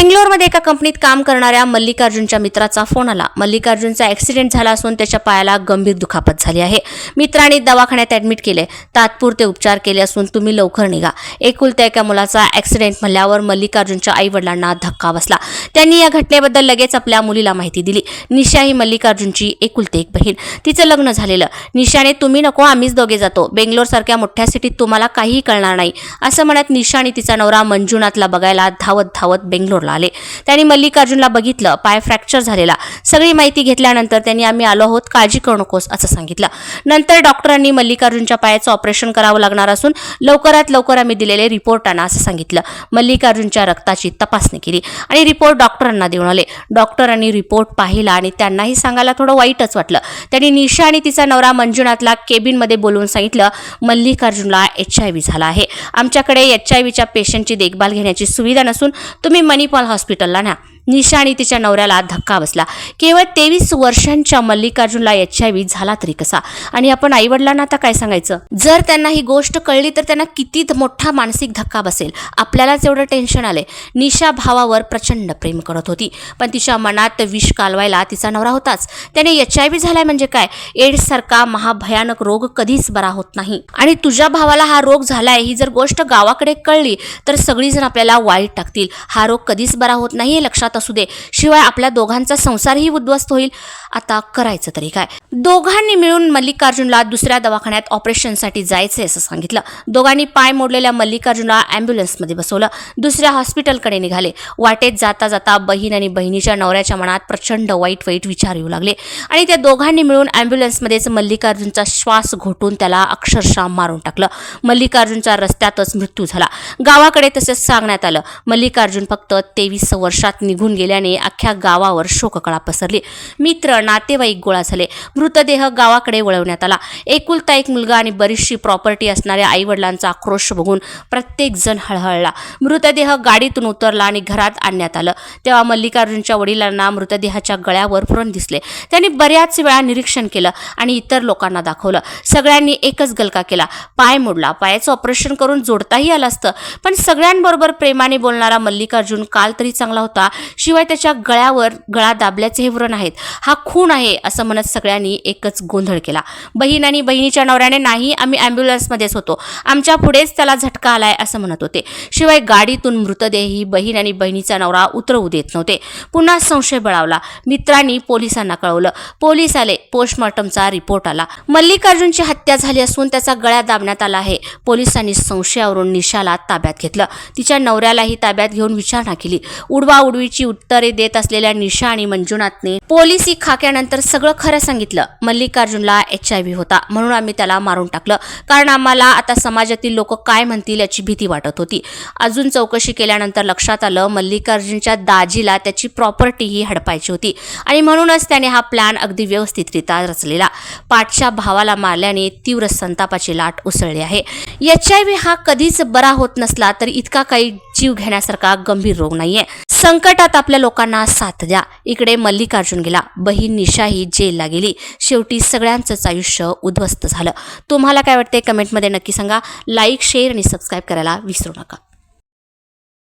बेंगलोरमध्ये एका कंपनीत काम करणाऱ्या मल्लिकार्जुनच्या मित्राचा फोन आला. मल्लिकार्जुनचा ऍक्सिडेंट झाला असून त्याच्या पायाला गंभीर दुखापत झाली आहे. मित्राने दवाखान्यात ऍडमिट केले. तात्पुरते उपचार केले असून तुम्ही लवकर निघा. एकुलत्या एका मुलाचा ऍक्सिडेंट म्हणल्यावर मल्लिकार्जुनच्या आई वडिलांना धक्का बसला. त्यांनी या घटनेबद्दल लगेच आपल्या मुलीला माहिती दिली. निशा ही मल्लिकार्जुनची एकुलती एक बहीण. तिचं लग्न झालेलं. निशाने तुम्ही नको आम्हीच दोघे जातो. बेंगलोर सारख्या मोठ्या सिटीत तुम्हाला काहीही कळणार नाही. असं म्हणत निशाने तिचा नवरा मंजुनाथला बघायला धावत धावत बेंगलोरला आले त्यांनी मल्लिकार्जुनला बघितलं पाय फ्रॅक्चर झालेला. सगळी माहिती घेतल्यानंतर त्यांनी आम्ही आलो आहोत काळजी करू नकोस असं सांगितलं. नंतर डॉक्टरांनी मल्लिकार्जुनच्या पायाचं ऑपरेशन करावं लागणार असून लवकरात लवकर आम्ही दिलेले रिपोर्ट आणा असं सांगितलं. मल्लिकार्जुनच्या रक्ताची तपासणी केली आणि रिपोर्ट डॉक्टरांना देऊन आले. डॉक्टरांनी रिपोर्ट पाहिला आणि त्यांनाही सांगायला थोडं वाईटच वाटलं. त्यांनी निशा आणि तिचा नवरा मंजुनाथला केबिनमध्ये बोलवून सांगितलं मल्लिकार्जुनला एच आय व्ही झाला आहे. आमच्याकडे एच आय व्हीच्या पेशंटची देखभाल घेण्याची सुविधा नसून तुम्ही मणिपाल ગોપાલ હોસ્પિટલના निशा आणि तिच्या नवऱ्याला धक्का बसला. केवळ तेवीस वर्षांच्या मल्लिकार्जुनला एच आय व्ही झाला तरी कसा? आणि आपण आईवडिलांना आता काय सांगायचं? जर त्यांना ही गोष्ट कळली तर त्यांना किती मोठा मानसिक धक्का बसेल. आपल्यालाच एवढं टेन्शन आले निशा भावावर प्रचंड प्रेम करत होती. पण तिच्या मनात विष कालवायला तिचा नवरा होताच. त्याने एच आय व्ही झालाय म्हणजे काय? एड्स सारखा महाभयानक रोग कधीच बरा होत नाही. आणि तुझ्या भावाला हा रोग झालाय ही जर गोष्ट गावाकडे कळली तर सगळीजण आपल्याला वाईट टाकतील. हा रोग कधीच बरा होत नाही हे लक्षात असू दे. शिवाय आपल्या दोघांचा संसारही उद्ध्वस्त होईल. आता करायचं तरी काय? दोघांनी मिळून मल्लिकार्जुनला दुसऱ्या दवाखान्यात ऑपरेशनसाठी जायचंय असं सांगितलं. दोघांनी पाय मोडलेल्या मल्लिकार्जुनला ॲम्ब्युलन्समध्ये बसवलं. दुसऱ्या हॉस्पिटलकडे निघाले. वाटेत जाता जाता बहीण आणि बहिणीच्या नवऱ्याच्या मनात प्रचंड वाईट वाईट विचार येऊ लागले. आणि त्या दोघांनी मिळून ॲम्ब्युलन्समध्येच मल्लिकार्जुनचा श्वास घोटून त्याला अक्षरशः मारून टाकलं. मल्लिकार्जुनचा रस्त्यातच मृत्यू झाला. गावाकडे तसेच सांगण्यात आलं. मल्लिकार्जुन फक्त तेवीस वर्षात निघून गेल्याने अख्ख्या गावावर शोककळा पसरली. मित्र नातेवाईक गोळा झाले. मृतदेह गावाकडे वळवण्यात आला. एकुलता एक मुलगा आणि बरीचशी प्रॉपर्टी असणाऱ्या आईवडिलांचा आक्रोश बघून प्रत्येक जण हळहळला. मृतदेह गाडीतून उतरला आणि घरात आणण्यात आलं. तेव्हा मल्लिकार्जुनच्या वडिलांना मृतदेहाच्या गळ्यावर पुरण दिसले. त्यांनी बऱ्याच वेळा निरीक्षण केलं आणि इतर लोकांना दाखवलं. सगळ्यांनी एकच गलका केला. पाय मोडला. पायाचं ऑपरेशन करून जोडताही आलं असतं. पण सगळ्यांबरोबर प्रेमाने बोलणारा मल्लिकार्जुन काल तरी चांगला होता. शिवाय त्याच्या गळ्यावर गळा दाबल्याचे हे व्रण आहेत. हा खून आहे असं म्हणत सगळ्यांनी एकच गोंधळ केला. बहीण आणि बहिणीच्या नवऱ्याने नाही आम्ही ॲम्ब्युलन्समध्येच होतो. आमच्या पुढेच त्याला झटका आलाय असं म्हणत होते. शिवाय गाडीतून मृतदेही बहीण आणि बहिणीचा नवरा उतरवू देत नव्हते. पुन्हा संशय बळावला. मित्रांनी पोलिसांना कळवलं. पोलीस आले. पोस्टमॉर्टमचा रिपोर्ट आला. मल्लिकार्जुनची हत्या झाली असून त्याचा गळ्या दाबण्यात आला आहे. पोलिसांनी संशयावरून निशाला ताब्यात घेतलं. तिच्या नवऱ्यालाही ताब्यात घेऊन विचारणा केली. उडवा उडवीची उत्तरे देत असलेल्या निशा आणि मंजुनाथने पोलिसी खाक्यानंतर सगळं खरं सांगितलं. मल्लिकार्जुनला एच आय व्ही होता म्हणून आम्ही त्याला मारून टाकलं. कारण आम्हाला आता समाजातील लोक काय म्हणतील याची भीती वाटत होती. अजून चौकशी केल्यानंतर लक्षात आलं मल्लिकार्जुनच्या दाजीला त्याची प्रॉपर्टीही हडपायची होती. आणि म्हणूनच त्याने हा प्लॅन अगदी व्यवस्थितरित्या रचलेला. पाठच्या भावाला मारल्याने तीव्र संतापाची लाट उसळली आहे. एच आय व्ही हा कधीच बरा होत नसला तरी इतका काही जीव घेण्यासारखा गंभीर रोग नाहीये. संकटात आपल्या लोकांना साथ द्या. इकडे मल्लिकार्जुन गेला. बहीण निशाही जेलला गेली. शेवटी सगळ्यांचंच आयुष्य उद्ध्वस्त झालं. तुम्हाला काय वाटते कमेंटमध्ये नक्की सांगा. लाईक शेअर आणि सबस्क्राईब करायला विसरू नका.